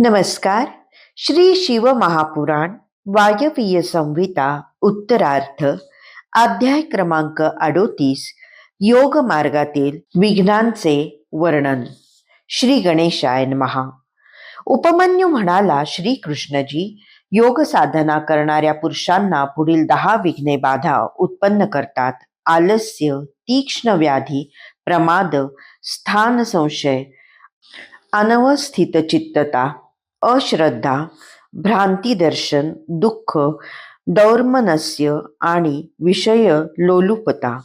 नमस्कार. श्री शिव महापुराण वायवीय संहिता उत्तरार्थ अध्याय क्रमांक अडोतीस योग मार्गातील विघ्नांचे वर्णन. श्री गणेशायन महा उपमन्यू म्हणाला श्री कृष्णजी योग साधना करणाऱ्या पुरुषांना पुढील दहा विघ्ने बाधा उत्पन्न करतात. आलस्य तीक्ष्ण व्याधी प्रमाद स्थान संशय अनवस्थित चित्तता अश्रद्धा भ्रांतीदर्शन दुःख दौर्मनस्य आणि विषय लोलुपता.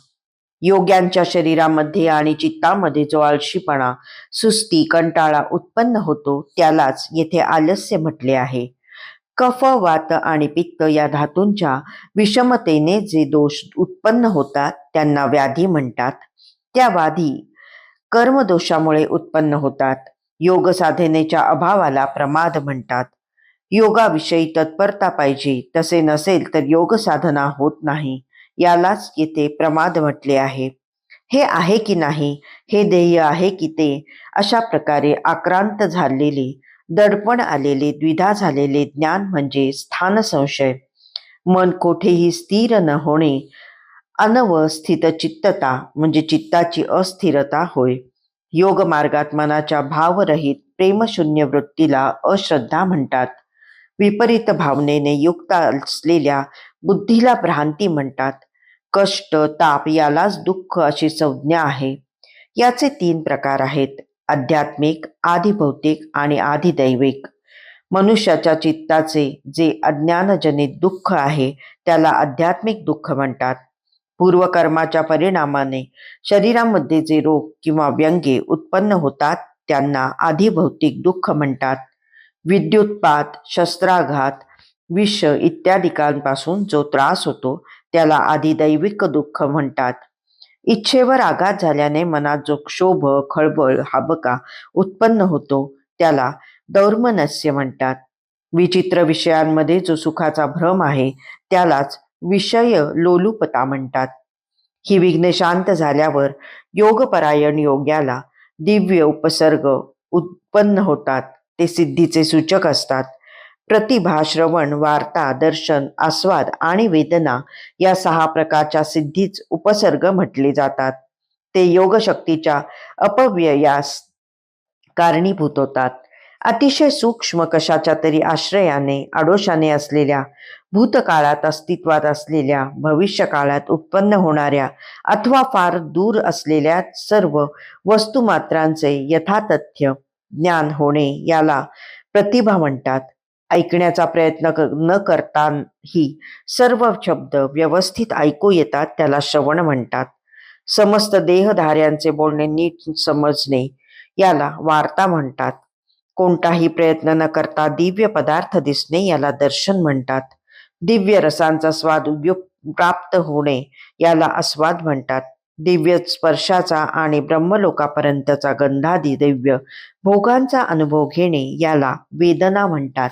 योग्यांच्या शरीरामध्ये आणि चित्तामध्ये जो आळशीपणा सुस्ती कंटाळा उत्पन्न होतो त्यालाच येथे आलस्य म्हटले आहे. कफ वात आणि पित्त या धातूंच्या विषमतेने जे दोष उत्पन्न होतात त्यांना व्याधी म्हणतात. त्या व्याधी कर्मदोषामुळे उत्पन्न होतात. योग साधनेच्या अभावाला प्रमाद म्हणतात. योगाविषयी तत्परता पाहिजे तसे नसेल तर योग साधना होत नाही यालाच येथे प्रमाद म्हटले आहे. हे आहे की नाही हे ध्येय आहे की ते अशा प्रकारे आक्रांत झालेले दडपण आलेले द्विधा झालेले ज्ञान म्हणजे स्थान संशय. मन कोठेही स्थिर न होणे अनवस्थित चित्तता म्हणजे चित्ताची अस्थिरता होय. योग मार्गात मनाच्या भावरहित प्रेमशून्य वृत्तीला अश्रद्धा म्हणतात. विपरीत भावनेने युक्त असलेल्या बुद्धीला भ्रांती म्हणतात. कष्ट ताप यालाच दुःख अशी संज्ञा आहे. याचे तीन प्रकार आहेत. आध्यात्मिक आधिभौतिक आणि आधिदैविक मनुष्याच्या चित्ताचे जे अज्ञानजनित दुःख आहे त्याला आध्यात्मिक दुःख म्हणतात. पूर्वकर्माच्या परिणामाने शरीरामध्ये जे रोग किंवा व्यंगे उत्पन्न होतात त्यांना आधिभौतिक दुःख म्हणतात. विद्युतपात शस्त्राघात विष इत्यादिकांपासून जो त्रास होतो त्याला आधी दैविक दुःख म्हणतात. इच्छेवर आघात झाल्याने मनात जो क्षोभ खळबळ हाबका उत्पन्न होतो त्याला दौर्मनस्य म्हणतात. विचित्र विषयांमध्ये जो सुखाचा भ्रम आहे त्यालाच विषय लोलुपता म्हणतात. ही विघ्न शांत झाल्यावर योगपरायण योग्याला दिव्य उपसर्ग उत्पन्न होतात. ते सिद्धीचे सूचक असतात. प्रतिभा श्रवण वार्ता दर्शन आस्वाद आणि वेदना या सहा प्रकारच्या सिद्धीच उपसर्ग म्हटले जातात. ते योगशक्तीच्या अपव्ययास कारणीभूत होतात. अतिशय सूक्ष्म कशाच्या तरी आश्रयाने आडोशाने असलेल्या भूतकाळात अस्तित्वात असलेल्या भविष्यकाळात उत्पन्न होणाऱ्या अथवा फार दूर असलेल्या सर्व वस्तुमात्रांचे यथातथ्य ज्ञान होणे याला प्रतिभा म्हणतात. ऐकण्याचा प्रयत्न न करताही सर्व शब्द व्यवस्थित ऐकू येतात त्याला श्रवण म्हणतात. समस्त देहधार्यांचे बोलणे नीट समजणे याला वार्ता म्हणतात. कोणताही प्रयत्न न करता दिव्य पदार्थ दिसणे याला दर्शन म्हणतात. दिव्य रसांचा स्वाद प्राप्त होणे याला आस्वाद म्हणतात. दिव्य स्पर्शाचा आणि ब्रह्मलोकापर्यंतचा गंधादी दिव्य भोगांचा अनुभव घेणे याला वेदना म्हणतात.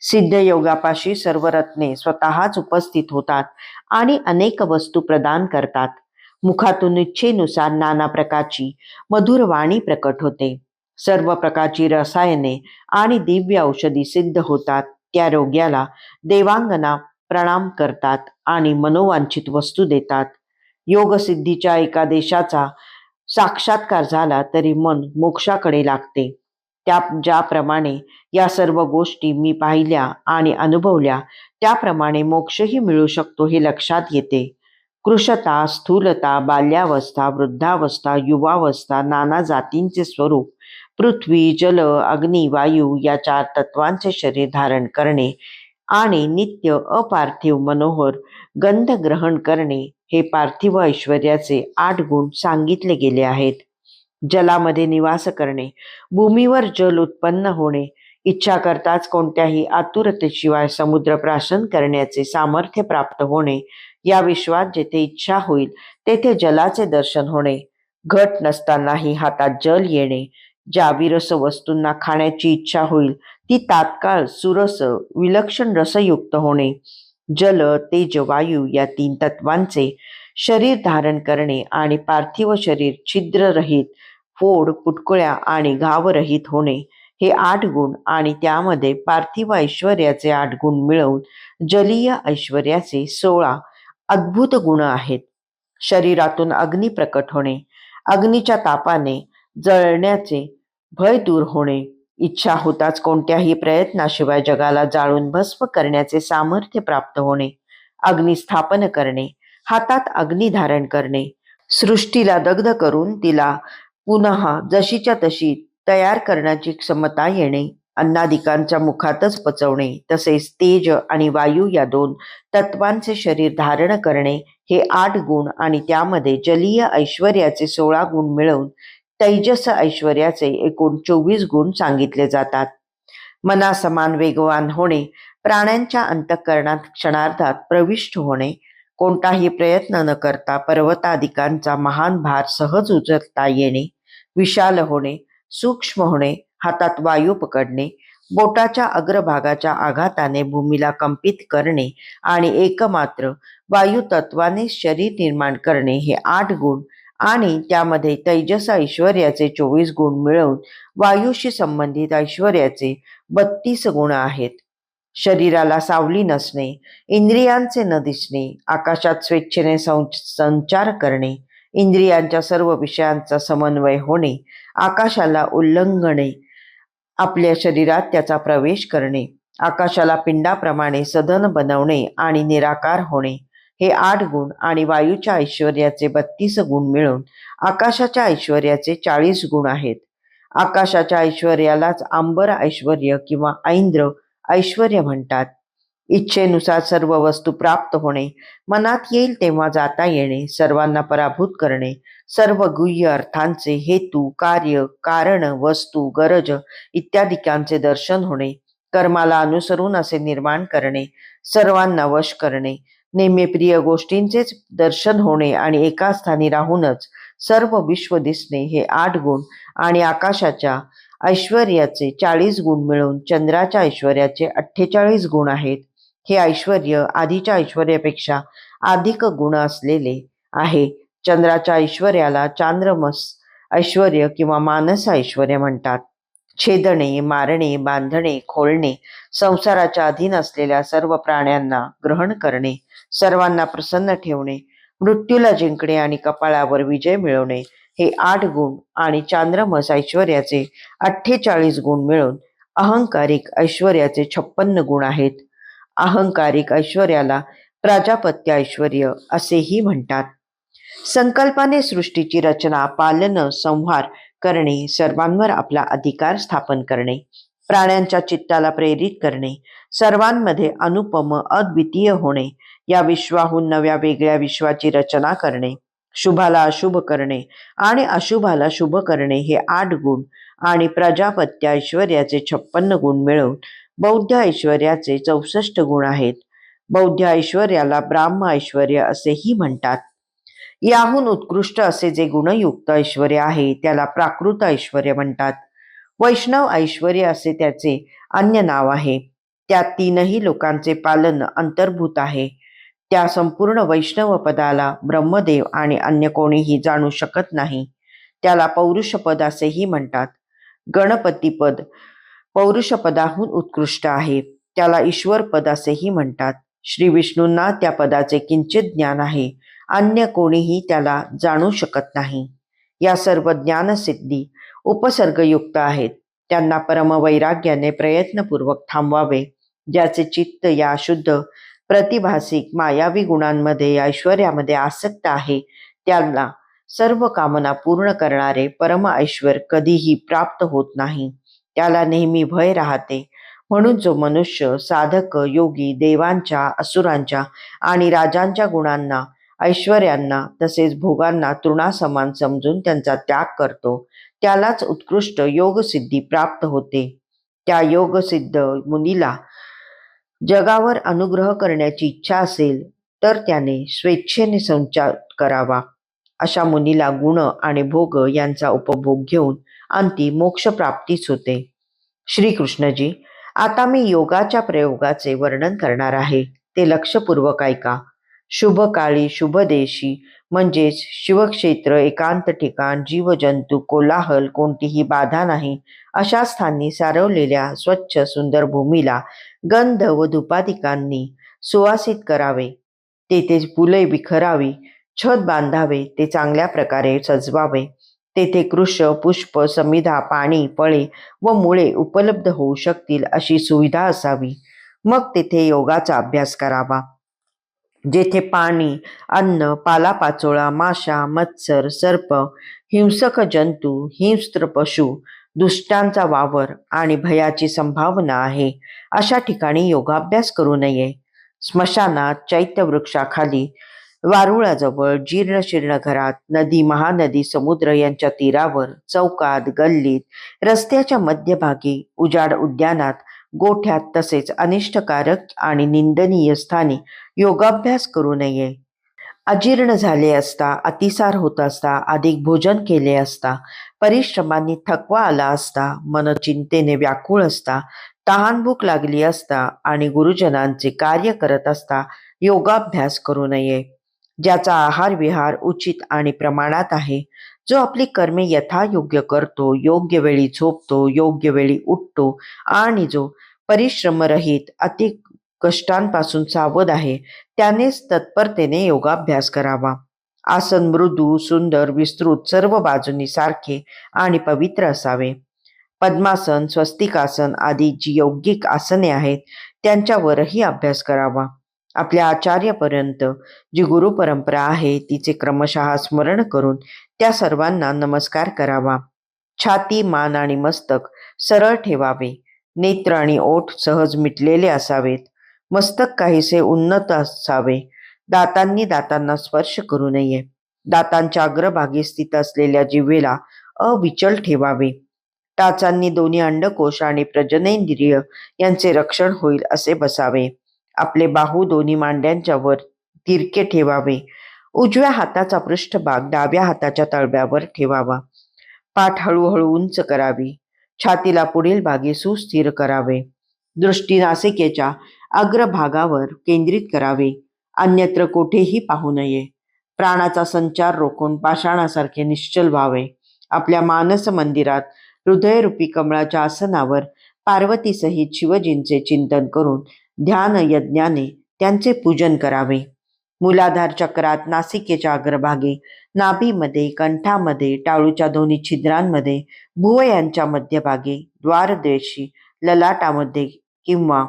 सिद्ध योगापाशी सर्व रत्ने स्वतःच उपस्थित होतात आणि अनेक वस्तू प्रदान करतात. मुखातून इच्छेनुसार नाना प्रकारची मधुर वाणी प्रकट होते. सर्व प्रकारची रसायने आणि दिव्य औषधी सिद्ध होतात. त्या रोग्याला देवांगना प्रणाम करतात आणि मनोवांछित वस्तू देतात. योगसिद्धीच्या एका देशाचा साक्षात्कार झाला तरी मन मोक्षाकडे लागते. त्या ज्याप्रमाणे या सर्व गोष्टी मी पाहिल्या आणि अनुभवल्या त्याप्रमाणे मोक्षही मिळू शकतो हे लक्षात येते. कृशता स्थूलता बाल्यावस्था वृद्धावस्था युवावस्था नाना जातींचे स्वरूप पृथ्वी जल अग्नी वायू या चार तत्वांचे शरीर धारण करणे आणि नित्य अपार्थिव मनोहर गंध ग्रहण करणे हे पार्थिव ऐश्वर्याचे आठ गुण सांगितले गेले आहेत. जलामध्ये निवास करणे भूमीवर जल उत्पन्न होणे इच्छा करताच कोणत्याही आतुरतेशिवाय समुद्र प्राशन करण्याचे सामर्थ्य प्राप्त होणे या विश्वात जेथे इच्छा होईल तेथे जलाचे दर्शन होणे. घट नसतानाही हातात जल येणे ज्या विरस वस्तूंना खाण्याची इच्छा होईल ती तात्काळ सुरस विलक्षण रसयुक्त होणे. जल तेज वायू या तीन तत्वांचे शरीर धारण करणे आणि पार्थिव शरीर छिद्ररहित फोड पुटकुळ्या आणि घावरहित होणे. हे आठ गुण आणि त्यामध्ये पार्थिव ऐश्वर्याचे आठ गुण मिळवून जलीय ऐश्वर्याचे सोळा अद्भुत गुण आहेत. शरीरातून अग्नी प्रकट होणे. अग्नीच्या तापाने जळण्याचे भय दूर होणे. इच्छा होताच कोणत्याही प्रयत्नाशिवाय जगाला जाळून भस्म करण्याचे सामर्थ्य प्राप्त होणे. अग्नी स्थापन करणे. हातात अग्नी धारण करणे. सृष्टीला दग्ध करून तिला पुन्हा जशीच्या तशी तयार करण्याची क्षमता येणे. अन्नादिकांच्या मुखातच पचवणे. तसेच तेज आणि वायू या दोन तत्वांचे शरीर धारण करणे. हे आठ गुण आणि त्यामध्ये जलीय ऐश्वर्याचे सोळा गुण मिळवून तैजस ऐश्वर्याचे एकूण चोवीस गुण सांगितले जातात. मनासमान वेगवान होणे प्राण्यांच्या अंतःकरणात क्षणार्धात प्रविष्ट होणे कोणताही प्रयत्न न करता पर्वतादिकांचा महान भार सहज उचलता येणे विशाल होणे सूक्ष्म होणे हातात वायू पकडणे बोटाच्या अग्रभागाच्या आघाताने भूमीला कंपित करणे आणि एकमात्र वायू तत्वाने शरीर निर्माण करणे हे आठ गुण आणि त्यामध्ये तैजस ऐश्वर्याचे चोवीस गुण मिळवून वायूशी संबंधित ऐश्वर्याचे बत्तीस गुण आहेत. शरीराला सावली नसणे इंद्रियांचे न दिसणे आकाशात स्वेच्छेने संचार करणे इंद्रियांच्या सर्व विषयांचा समन्वय होणे आकाशाला उल्लंघणे आपल्या शरीरात त्याचा प्रवेश करणे आकाशाला पिंडाप्रमाणे सदन बनवणे आणि निराकार होणे हे आठ गुण आणि वायूच्या ऐश्वर्याचे बत्तीस गुण मिळून आकाशाच्या ऐश्वर्याचे चाळीस गुण आहेत. आकाशाच्या ऐश्वर्यालाच आंबर ऐश्वर्य किंवा ऐंद्र ऐश्वर्य म्हणतात. इच्छेनुसार सर्व वस्तू प्राप्त होणे मनात येईल तेव्हा जाता येणे सर्वांना पराभूत करणे सर्व गुह्य अर्थांचे हेतू कार्य कारण वस्तू गरज इत्यादिकांचे दर्शन होणे कर्माला अनुसरून असे निर्माण करणे सर्वांना वश करणे नेहमी प्रिय गोष्टींचेच दर्शन होणे आणि एका स्थानी राहूनच सर्व विश्व दिसणे हे आठ गुण आणि आकाशाच्या ऐश्वर्याचे चाळीस गुण मिळून चंद्राच्या ऐश्वर्याचे अठ्ठेचाळीस गुण आहेत. हे ऐश्वर आधीच्या ऐश्वर्यापेक्षा अधिक गुण असलेले आहे. चंद्राच्या ऐश्वर्याला चांद्रमस ऐश्वर किंवा मानस ऐश्वर्य म्हणतात. छेदणे मारणे बांधणे खोलणे संसाराच्या अधीन असलेल्या सर्व प्राण्यांना ग्रहण करणे सर्वांना प्रसन्न ठेवणे मृत्यूला जिंकणे आणि कपाळावर विजय मिळवणे हे आठ गुण आणि चांद्रमस ऐश्वर्याचे अठ्ठेचाळीस गुण मिळून अहंकारिक ऐश्वर्याचे छप्पन्न गुण आहेत. अहंकारिक ऐश्वर्याला प्राजापत्य ऐश्वर्य असेही म्हणतात. संकल्पाने सृष्टीची रचना पालन संहार करणे सर्वांवर आपला अधिकार स्थापन करणे. प्राण्यांच्या चित्ताला प्रेरित करणे सर्वांमध्ये अनुपम अद्वितीय होणे या विश्वाहून नव्या वेगळ्या विश्वाची रचना करणे शुभाला अशुभ करणे आणि अशुभाला शुभ करणे हे आठ गुण आणि प्रजापत्य ऐश्वर्याचे छप्पन्न गुण मिळवून बौद्ध ऐश्वर्याचे चौसष्ट गुण आहेत. बौद्ध ऐश्वर्याला ब्राह्म ऐश्वर्य असेही म्हणतात. याहून उत्कृष्ट असे जे गुणयुक्त ऐश्वर्य आहे त्याला प्राकृत ऐश्वर्य म्हणतात. वैष्णव ऐश्वर्य असे त्याचे अन्य नाव आहे. त्या तीनही लोकांचे पालन अंतर्भूत आहे. त्या संपूर्ण वैष्णव पदाला ब्रह्मदेव आणि अन्य कोणीही जाणू शकत नाही. त्याला पौरुषपद असेही म्हणतात. गणपतीपद पौरुषपदाहून उत्कृष्ट आहे. त्याला ईश्वर पद असेही म्हणतात. श्री विष्णूंना त्या पदाचे किंचित ज्ञान आहे. अन्य कोणीही त्याला जाणू शकत नाही. या सर्व ज्ञानसिद्धी उपसर्गयुक्त आहेत. त्यांना परमवैराग्याने प्रयत्नपूर्वक थांबवावे ज्याचे चित्त या शुद्ध प्रतिभासिक मायावी गुणांमध्ये ऐश्वर्यामध्ये आसक्त आहे. त्यांना सर्व कामना पूर्ण करणारे परम ऐश्वर कधीही प्राप्त होत नाही. त्याला नेहमी भय राहते. म्हणून जो मनुष्य साधक योगी देवांच्या असुरांच्या आणि राजांच्या गुणांना ऐश्वर्यांना तसेच भोगांना तृणासमान समजून त्यांचा त्याग करतो त्यालाच उत्कृष्ट योगसिद्धी प्राप्त होते. त्या योगसिद्ध मुनीला जगावर अनुग्रह करण्याची इच्छा असेल तर त्याने स्वेच्छेने संचार करावा. अशा मुनीला गुण आणि भोग यांचा उपभोग घेऊन अंती मोक्षप्राप्तीच होते. श्रीकृष्णजी आता मी योगाच्या प्रयोगाचे वर्णन करणार आहे. ते लक्षपूर्वक ऐका. शुभ काळी शुभ देशी म्हणजेच शिवक्षेत्र एकांत ठिकाण जीवजंतू कोलाहल कोणतीही बाधा नाही अशा स्थानी सारवलेल्या स्वच्छ सुंदर भूमीला गंध व धुपाधिकांनी सुवासित करावे. तेथे फुले बिखरावी छत बांधावे ते चांगल्या प्रकारे सजवावे. तेथे कृष पुष्प समिधा पाणी फळे व मुळे उपलब्ध होऊ शकतील अशी सुविधा असावी. मग तेथे योगाचा अभ्यास करावा. जेथे पाणी अन्न पालापाचोळा माशा मत्सर सर्प हिंसक जंतू हिंस्त्र पशु दुष्टांचा वावर आणि भयाची संभावना आहे अशा ठिकाणी योगाभ्यास करू नये. स्मशानात चैत्यवृक्षाखाली वारुळाजवळ जीर्ण शीर्ण घरात नदी महानदी समुद्र यांच्या तीरावर चौकात गल्लीत रस्त्याच्या मध्यभागी उजाड उद्यानात गोठ्यात तसेच अनिष्टकारक आणि निंदनीय स्थानी योगाभ्यास करू नये. अजीर्ण झाले असता अतिसार होत असता अधिक भोजन केले असता परिश्रमांनी थकवा आला असता मन चिंतेने व्याकुळ असता तहानभूक लागली असता आणि गुरुजनांचे कार्य करत असता योगाभ्यास करू नये. ज्याचा आहार विहार उचित आणि प्रमाणात आहे जो आपली कर्मे यथायोग्य करतो योग्य वेळी झोपतो योग्य वेळी उठतो आणि जो परिश्रमरहित अति कष्टांपासून सावध आहे त्यानेच तत्परतेने योगाभ्यास करावा. आसन मृदू सुंदर विस्तृत सर्व बाजूनी सारखे आणि पवित्र असावे. पद्मासन स्वस्तिकासन आदी जी यौगिक आसने आहेत त्यांच्यावरही अभ्यास करावा. आपल्या आचार्यापर्यंत जी गुरु परंपरा आहे तिचे क्रमशः स्मरण करून त्या सर्वांना नमस्कार करावा. छाती मान आणि मस्तक सरळ ठेवावे. नेत्र आणि ओठ सहज मिटलेले असावेत. मस्तक काहीसे उन्नत असावे. दातांनी दातांना स्पर्श करू नये. दातांच्या अग्रभागी स्थित असलेल्या जिव्हेला अविचल ठेवावे. टाचांनी दोन्ही अंडकोश आणि प्रजनेंद्रिय यांचे रक्षण होईल असे बसावे. आपले बाहू दोन्ही मांड्यांच्या वर तिरके ठेवावे. उजव्या हाताचा पृष्ठभाग डाव्या हाताच्या तळव्यावर ठेवावा. पाठ हळूहळू उंच करावी. छातीला पुढील भागी सुस्थिर करावे. दृष्टी नासिकेच्या अग्रभागावर केंद्रित करावे. अन्यत्र कोठेही पाहू नये. प्राणाचा संचार रोखून पाषाणासारखे निश्चल व्हावे. आपल्या मानस मंदिरात हृदयरूपी कमळाच्या आसनावर पार्वतीसहित शिवजींचे चिंतन करून ध्यान यज्ञाने त्यांचे पूजन करावे. मूलाधार चक्रात नासिकेच्या अग्रभागी नाभीमध्ये कंठामध्ये टाळूच्या दोन्ही छिद्रांमध्ये भुवयांच्या मध्यभागी द्वारदेशी ललाटामध्ये किंवा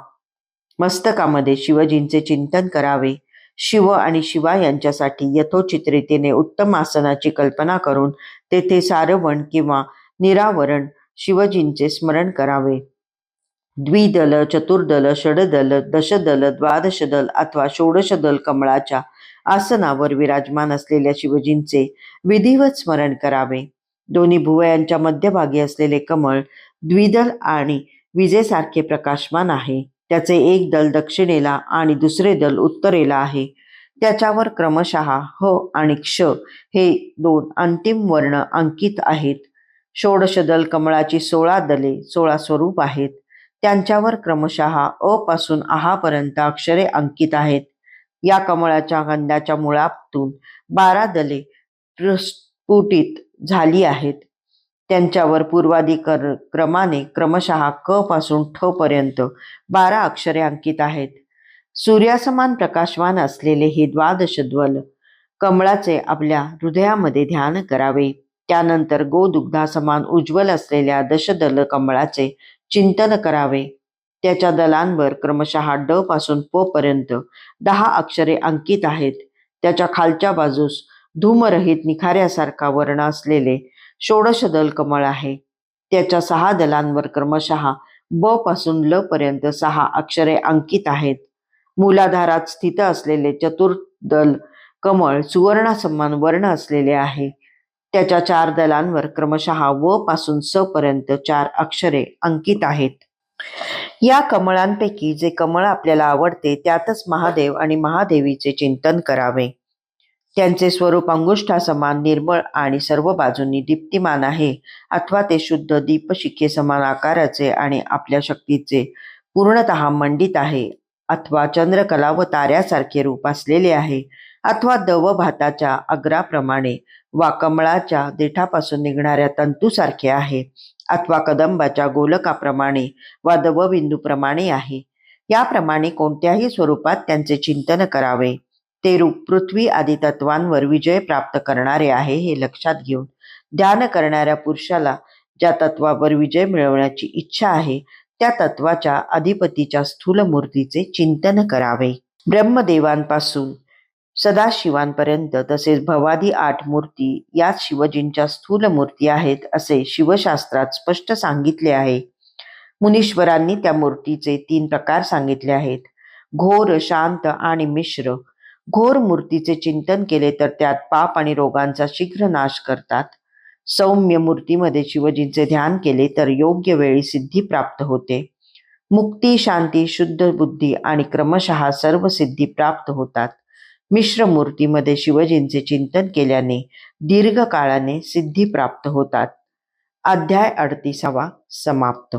मस्तकामध्ये शिवजींचे चिंतन करावे. शिव आणि शिवा यांच्यासाठी यथोचित रीतीने उत्तम आसनाची कल्पना करून तेथे सारवण किंवा निरावरण शिवजींचे स्मरण करावे. द्विदल चतुर्दल षडदल दशदल द्वादशदल अथवा षोडशदल कमळाच्या आसनावर विराजमान असलेल्या शिवजींचे विधिवत स्मरण करावे. दोन्ही भुवयांच्या मध्यभागी असलेले कमळ द्विदल आणि विजेसारखे प्रकाशमान आहे. त्याचे एक दल दक्षिणेला आणि दुसरे दल उत्तरेला आहे. त्याच्यावर क्रमशः ह आणि क्ष हे दोन अंतिम वर्ण अंकित आहेत. षोडशदल कमळाची सोळा दले सोळा स्वरूप आहेत. त्यांच्यावर क्रमशः अ पासून आहापर्यंत अक्षरे अंकित आहेत. या कमळाच्या गंधाच्या मुळातून बारा दले प्रस्फुटित झाली आहेत. त्यांच्यावर पूर्वादी कर क्रमाने क्रमशः क पासून ठ पर्यंत बारा अक्षरे अंकित आहेत. सूर्यासमान प्रकाशवान असलेले हे द्वादशद्वल कमळाचे आपल्या हृदयामध्ये ध्यान करावे. त्यानंतर गोदुग्धासमान उज्ज्वल असलेल्या दशदल कमळाचे चिंतन करावे. त्याच्या दलांवर क्रमशः ड पासून प पर्यंत दहा अक्षरे अंकित आहेत. त्याच्या खालच्या बाजूस धूमरहित निखाऱ्यासारखा वर्ण असलेले षोडश दल कमळ आहे. त्याच्या सहा दलांवर क्रमशः ब पासून ल पर्यंत सहा अक्षरे अंकित आहेत. मूलाधारात स्थित असलेले चतुर्दल कमळ सुवर्णासमान वर्ण असलेले आहे. त्याच्या चार दलांवर क्रमशः व पासून स पर्यंत चार अक्षरे अंकित आहेत. या कमळांपैकी जे कमळ आपल्याला आवडते त्यातच महादेव आणि महादेवीचे चिंतन करावे. त्यांचे स्वरूप अंगुष्ठा समान निर्मळ आणि सर्व बाजूंनी दीप्तिमान आहे. अथवा ते शुद्ध दीपशिखे समान आकाराचे आणि आपल्या शक्तीचे पूर्णतः मंडित आहे. अथवा चंद्रकला व ताऱ्यासारखे रूप असलेले आहे. अथवा दव भाताच्या अग्राप्रमाणे वा कमळाच्या देठापासून निघणाऱ्या तंतूसारखे आहे अथवा कदंबाच्या गोलकाप्रमाणे वा दवबिंदूप्रमाणे आहे. याप्रमाणे कोणत्याही स्वरूपात त्यांचे चिंतन करावे. ते रूप पृथ्वी आदी तत्वांवर विजय प्राप्त करणारे आहे हे लक्षात घेऊन ध्यान करणाऱ्या पुरुषाला ज्या तत्वावर विजय मिळवण्याची इच्छा आहे त्या तत्वाच्या अधिपतीच्या स्थूल मूर्तीचे चिंतन करावे. ब्रह्मदेवांपासून सदाशिवांपर्यंत तसेच भवादी आठ मूर्ती याच शिवजींच्या स्थूल मूर्ती आहेत असे शिवशास्त्रात स्पष्ट सांगितले आहे. मुनीश्वरांनी त्या मूर्तीचे तीन प्रकार सांगितले आहेत. घोर शांत आणि मिश्र. घोर मूर्तीचे चिंतन केले तर त्यात पाप आणि रोगांचा शीघ्र नाश करतात. सौम्य मूर्तीमध्ये शिवजींचे ध्यान केले तर योग्य वेळी सिद्धी प्राप्त होते. मुक्ती शांती शुद्ध बुद्धी आणि क्रमशः सर्व सिद्धी प्राप्त होतात. मिश्र मूर्तीमध्ये शिवजींचे चिंतन केल्याने दीर्घ काळाने सिद्धी प्राप्त होतात. अध्याय अडतीसावा समाप्त.